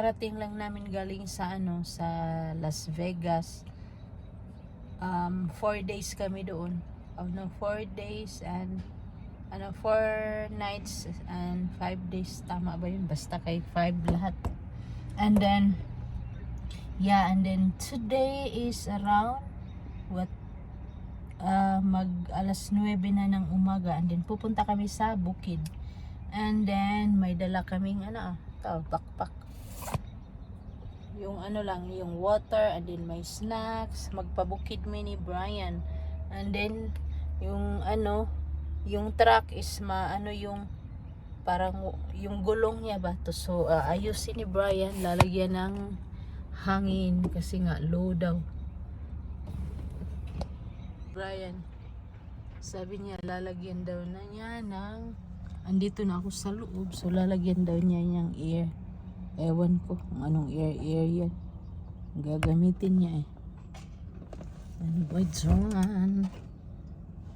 Parating lang namin galing sa ano sa Las Vegas. Um, four days kami doon. Oh, no, four days and ano, four nights and five days. Tama ba yun? Basta kay five lahat. And then, yeah, and then today is around what uh, mag alas 9 na ng umaga and then pupunta kami sa bukid and then may dala kaming ano ah, to, backpack yung ano lang yung water and then may snacks. Magpabukid mi ni Brian. And then yung ano yung truck is ma ano yung parang yung gulong niya ba to? So uh, ayusin ni Brian. Lalagyan ng hangin kasi nga low daw. Brian sabi niya lalagyan daw na niya ng andito na ako sa loob. So lalagyan daw niya yung ear ewan ko kung anong ear yan. Gagamitin niya eh. Ano ba dyan?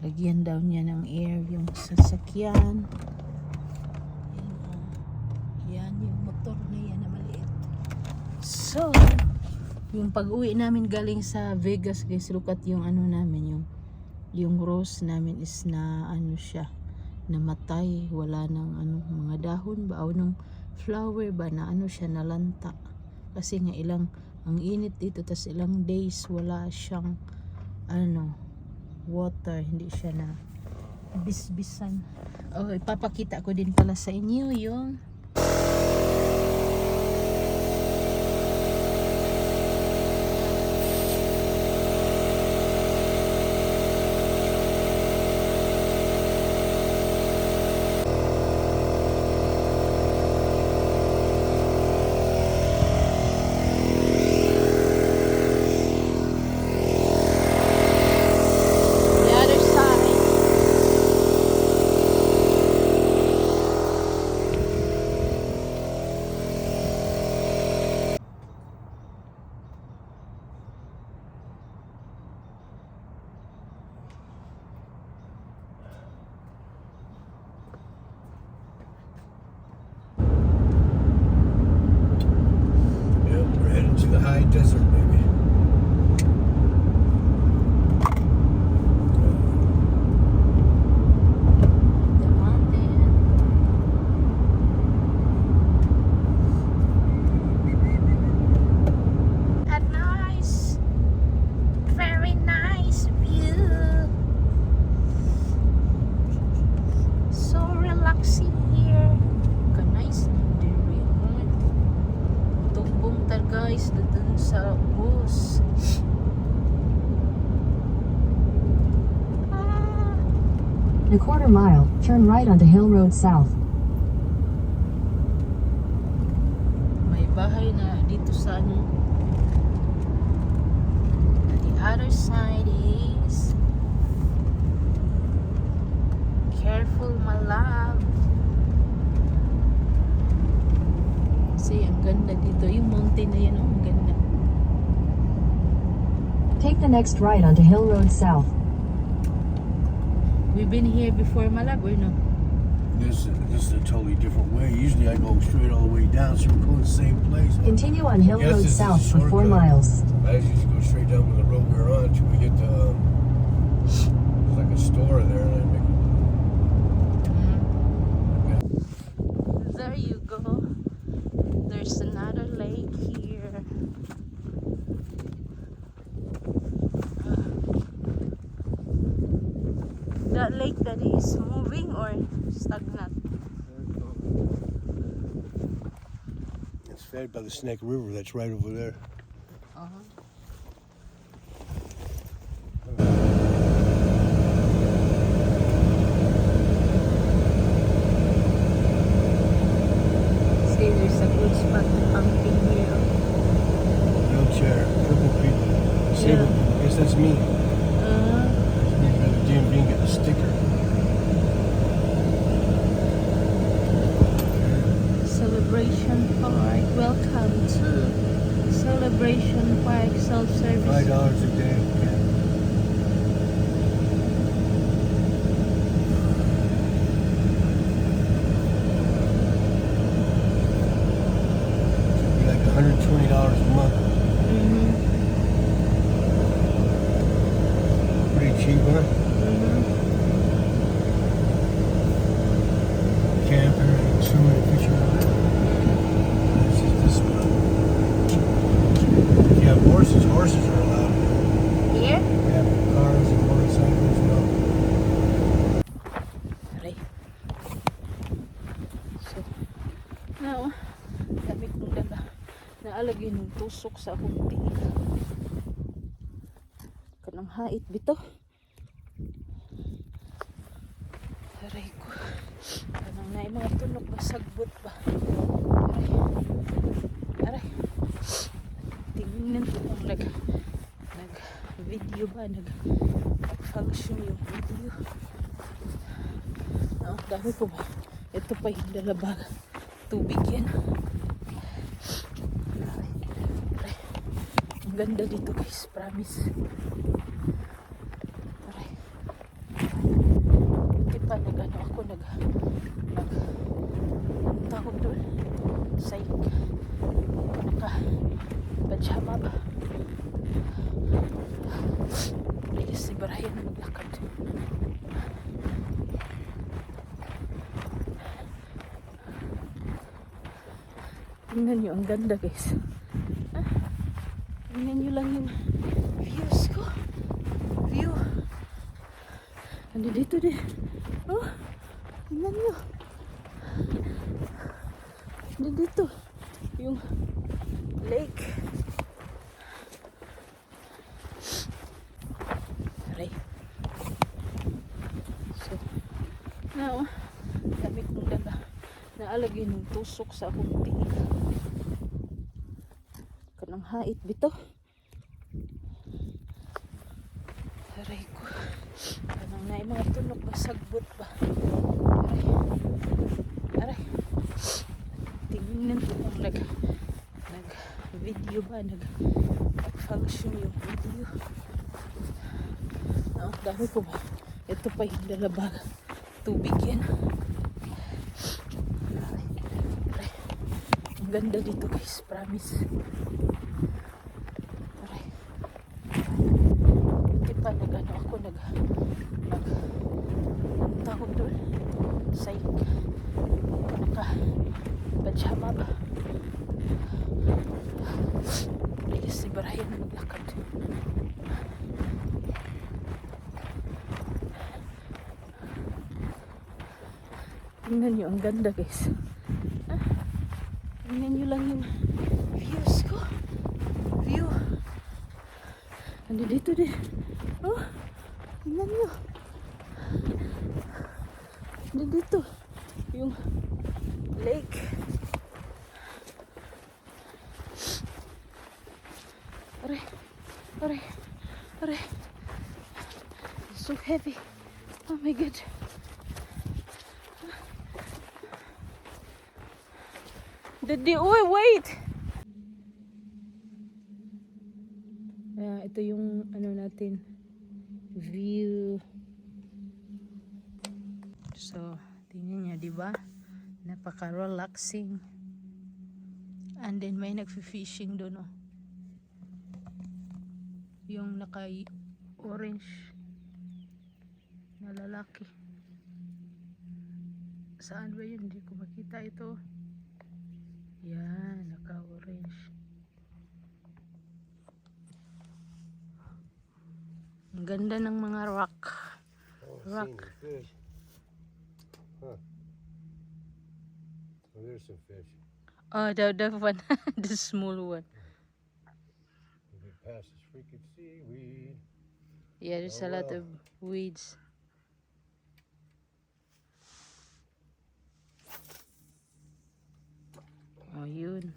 Lagyan daw niya ng air yung sasakyan. Yan, yan yung motor na yan na maliit. So yung pag-uwi namin galing sa Vegas guys look at yung ano namin yung yung rose namin is na ano siya namatay. Wala nang ano mga dahon ba? O nung flower ba na ano siya nalanta? Kasi nga ilang ang init dito tas ilang days wala siyang ano water. Hindi siya na bisbisan. Oh ipapakita ko din pala sa inyo yung desert, baby. Quarter mile, turn right onto Hill Road South. may bahay na dito sa ano? And the other side is careful my love kasi ang ganda dito. Yung mountain na yan oh, ang ganda. Take the next right onto Hill Road South. We've been here before my love or no This this is a totally different way. Usually I go straight all the way down, so we're going to the same place. Continue on Hill Road this is a South for 4 miles. I usually go straight down the road we're on until we get to um, there's like a store there, and I make there you go there's another lake here that lake that is moving or stagnant It's fed by the Snake River. That's right over there. uh-huh. See, there's a good spot to camping here. Wheelchair, crippled people, disabled Yeah. people. I guess that's me. Uh, You got the DMV and get the sticker. Celebration Park. To Celebration Park self-service. Five dollars a day. Yeah. Like hundred twenty dollars a month. Mhm. Pretty Naalagay ng tusok sa akong tingin. Kanang hait bito. Aray ko. Kanang na mga tunog ba sagbot ba. Aray. Aray. Tingnan ko kung nag nag video ba nag function yung video. Oh, dami ko ba? Ito pa yung dalabag. Tubig yan. Aray, aray. Ganda dito guys, promise. Aray. Buti pa nag ano ako, nag nag ang tawag doon? Say, naka pajama ba? Bilis si Brian maglakad. Tingnan nyo, ang ganda guys. Tingnan nyo lang yung views ko. View. Ano dito din. Oh, tingnan nyo. Ano dito. Yung lake. Aray. So, now, dami kong dala. Naalagay ng tusok sa akong tingin. Kanang hait bito. Aray ko. Kanang na mga tunog ba sagbot ba. Aray. Aray. Tingnan ko kung nag nag video ba nag function yung video. Oh, dami ko ba? Ito pa yung dalabag. Tubig yan. Aray. Aray. Ang ganda dito guys, promise. Aray. Buti pa nag ano ako, nag nag ang tawag doon? Say, naka pajama ba? Bilis si Brian maglakad. Tingnan nyo, ang ganda guys. Ah, tingnan nyo lang yung views ko. View. Ano dito din. Oh, tingnan nyo. Dito. Yung lake. Aray. Aray. Aray. So heavy. Oh my god. Daddy, uy, wait! Ito yung ano natin view. So, tingnan niyo, di ba? Napaka-relaxing. And then may nagfi-fishing doon, oh. Yung naka-orange na lalaki. Saan ba yun? Hindi ko makita ito. Yan, naka-orange. Ang ganda ng mga rock. Oh, Rock. Huh. Oh, there's some fish. Oh, the, the one, the small one. We past this freaking seaweed. Yeah, there's Oh, a lot wow. of weeds. Oh, yun.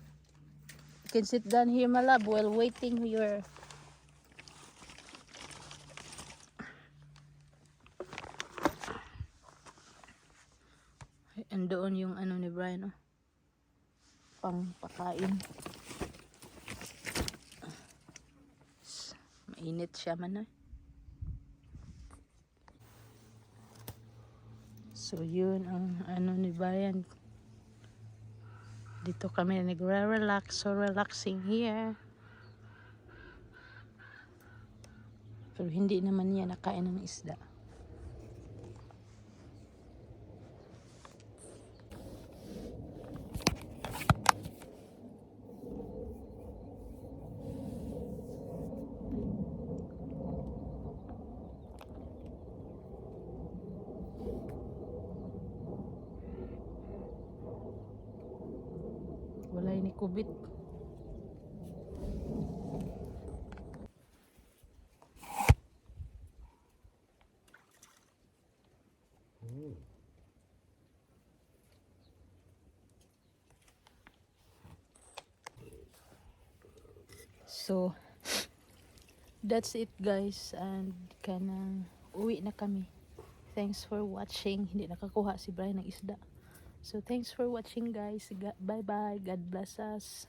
You can sit down here, my love, while waiting your... Andoon yung ano ni Brian, oh. Pang pakain. Mainit siya man, oh. So, yun ang ano ni Brian. Dito kami nagre-relax. So relaxing here. Pero hindi naman niya nakain ng isda. Wala ni kubit. So, that's it guys. And kanang uwi na kami. Thanks for watching. Hindi nakakuha si Brian ng isda. So, thanks for watching guys. Bye-bye. God bless us.